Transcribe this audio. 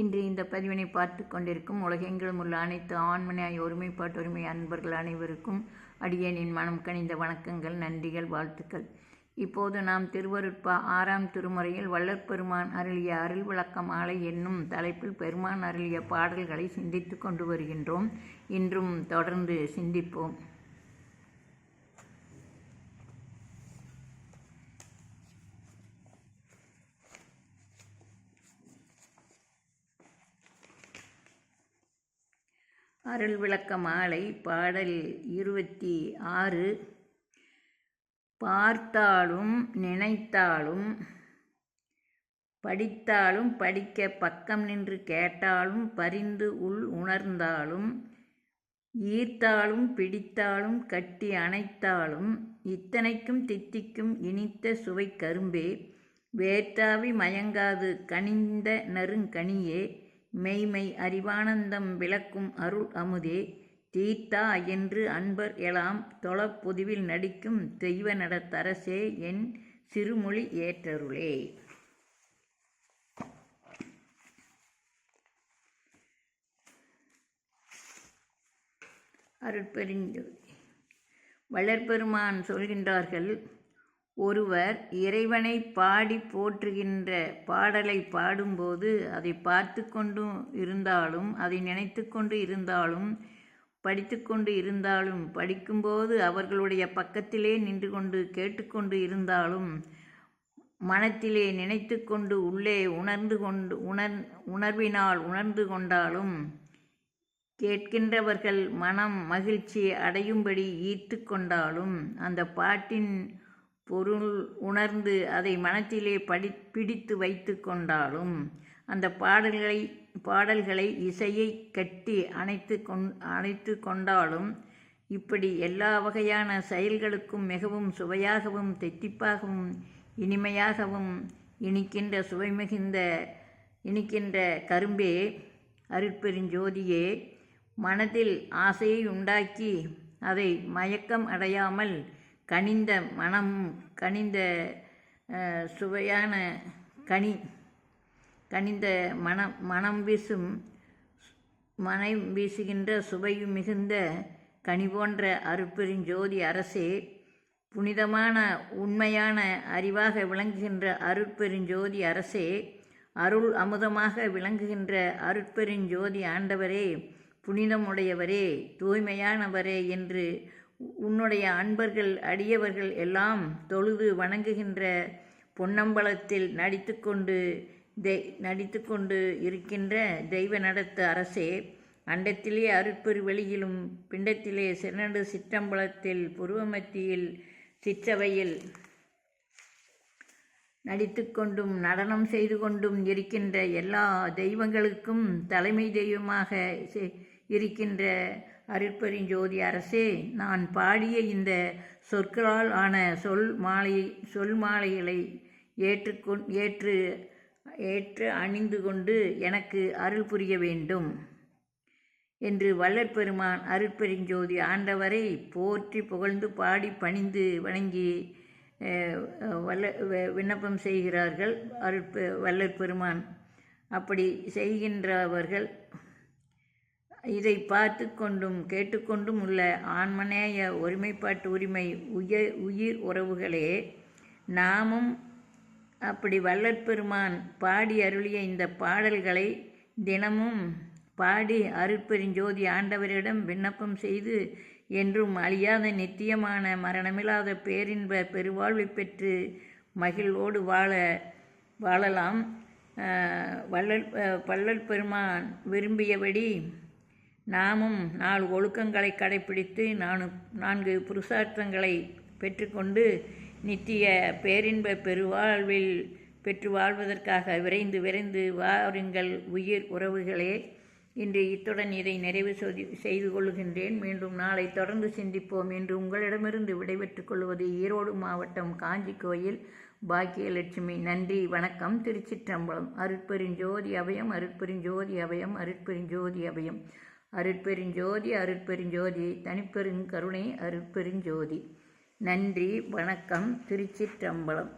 இன்று இந்த பதிவினை பார்த்து கொண்டிருக்கும் உலகெங்கிலும் உள்ள அனைத்து ஆண்மனையாய் ஒருமைப்பாட்டு உரிமை அன்பர்கள் அனைவருக்கும் அடியேனின் மனம் கனிந்த வணக்கங்கள் நன்றிகள் வாழ்த்துக்கள். இப்போது நாம் திருவருட்பா ஆறாம் திருமுறையில் வள்ளற்பெருமான் அருளிய அருள் விளக்க மாலை என்னும் தலைப்பில் பெருமான் அருளிய பாடல்களை சிந்தித்து கொண்டு வருகின்றோம். இன்றும் தொடர்ந்து சிந்திப்போம். அருள் விளக்க மாலை பாடல் இருபத்தி ஆறு. பார்த்தாலும் நினைத்தாலும் படித்தாலும் படிக்க பக்கம் நின்று கேட்டாலும் பரிந்து உள் உணர்ந்தாலும் ஈர்த்தாலும் பிடித்தாலும் கட்டி அணைத்தாலும் இத்தனைக்கும் தித்திக்கும் இனித்த சுவை கரும்பே வேட்டாவி மயங்காது கனிந்த நறுங்கனியே மெய்மை அறிவானந்தம் விளக்கும் அருள் அமுதே தீர்த்தா என்று அன்பர் எலாம் தொழப்பொதுவில் நடிக்கும் தெய்வ நடத்தரசே என் சிறுமொழி ஏற்றருளே. அருட்பெருஞ்சோதி வளர்பெருமான் சொல்கின்றார்கள் ஒருவர் இறைவனை பாடி போற்றுகின்ற பாடலை பாடும்போது அதை பார்த்து கொண்டு இருந்தாலும் அதை நினைத்து கொண்டு இருந்தாலும் படித்து கொண்டு இருந்தாலும் படிக்கும்போது அவர்களுடைய பக்கத்திலே நின்று கொண்டு கேட்டுக்கொண்டு இருந்தாலும் மனத்திலே நினைத்து கொண்டு உள்ளே உணர்ந்து கொண்டு உணர் உணர்வினால் உணர்ந்து கொண்டாலும் கேட்கின்றவர்கள் மனம் மகிழ்ச்சி அடையும்படி ஈர்த்து கொண்டாலும் அந்த பாட்டின் பொருள் உணர்ந்து அதை மனத்திலே படி பிடித்து வைத்து கொண்டாலும் அந்த பாடல்களை பாடல்களை இசையை கட்டி அணைத்து கொண் அணைத்து கொண்டாலும் இப்படி எல்லா வகையான செயல்களுக்கும் மிகவும் சுவையாகவும் தெத்திப்பாகவும் இனிமையாகவும் இனிக்கின்ற சுவை மிகுந்த இனிக்கின்ற கரும்பே அருட்பெருஞ்சோதியே மனதில் ஆசையை உண்டாக்கி அதை மயக்கம் அடையாமல் கனிந்த மனம் கனிந்த சுவையான கனி கனிந்த மனம் மனம் வீசும் மனம் வீசுகின்ற சுவையும் மிகுந்த கனி போன்ற அருட்பெருஞ்சோதி அரசே புனிதமான உண்மையான அறிவாக விளங்குகின்ற அருட்பெருஞ்சோதி அரசே அருள் அமுதமாக விளங்குகின்ற அருட்பெருஞ்சோதி ஆண்டவரே புனிதமுடையவரே தூய்மையானவரே என்று உன்னுடைய அன்பர்கள் அடியவர்கள் எல்லாம் தொழுது வணங்குகின்ற பொன்னம்பலத்தில் நடித்து கொண்டு தெய் நடித்து கொண்டு இருக்கின்ற தெய்வ நடத்த அரசே அண்டத்திலே அருட்பெரு வெளியிலும் பிண்டத்திலே சிறண்டு சிற்றம்பலத்தில் புருவமத்தியில் சிற்றவையில் நடித்து கொண்டும் நடனம் செய்து கொண்டும் இருக்கின்ற எல்லா தெய்வங்களுக்கும் தலைமை தெய்வமாக இருக்கின்ற அருட்பெருஞ்சோதி அரசே நான் பாடிய இந்த சொற்களால் ஆன சொல் மாலை சொல் மாலைகளை ஏற்றுக்கொண் ஏற்று ஏற்று அணிந்து கொண்டு எனக்கு அருள் புரிய வேண்டும். என்று வள்ளற்பெருமான் அருட்பெருஞ்சோதி ஆண்டவரை போற்றி புகழ்ந்து பாடி பணிந்து வணங்கி வல்ல விண்ணப்பம் செய்கிறார்கள். அருட்பெ வள்ளற்பெருமான் அப்படி செய்கின்றவர்கள். இதை பார்த்து கொண்டும் கேட்டுக்கொண்டும் உள்ள ஆன்மநேய ஒருமைப்பாட்டு உரிமை உய உயிர் உறவுகளே நாமும் அப்படி வல்லற்பெருமான் பாடி அருளிய இந்த பாடல்களை தினமும் பாடி அருட்பெருஞ்சோதி ஆண்டவரிடம் விண்ணப்பம் செய்து என்றும் அழியாத நித்தியமான மரணமில்லாத பேரின்ப பெருவாழ்வை பெற்று மகிழ்வோடு வாழ வாழலாம். வள்ளல் வள்ளல் பெருமான் விரும்பியபடி நாமும் நாலு ஒழுக்கங்களை கடைபிடித்து நானு நான்கு புருஷார்த்தங்களை பெற்றுக்கொண்டு நித்திய பேரின்ப பெருவாழ்வில் பெற்று வாழ்வதற்காக விரைந்து விரைந்து வாருங்கள் உயிர் உறவுகளே. இன்று இத்துடன் இதை நிறைவு செய்து கொள்கின்றேன். மீண்டும் நாளை தொடர்ந்து சிந்திப்போம் என்று உங்களிடமிருந்து விடைபெற்றுக் கொள்வது ஈரோடு மாவட்டம் காஞ்சி கோயில். பாக்கியலட்சுமி நன்றி வணக்கம். திருச்சிற்றம்பலம் அருட்பெருஞ்சோதி அபயம் அருட்பெருஞ்சோதி அபயம் அருட்பெருஞ்சோதி அபயம். அருட்பெருஞ்சோதி அருட்பெருஞ்சோதி தனிப்பெருங்கருணை அருட்பெருஞ்சோதி. நன்றி வணக்கம் திருச்சிற்றம்பலம்.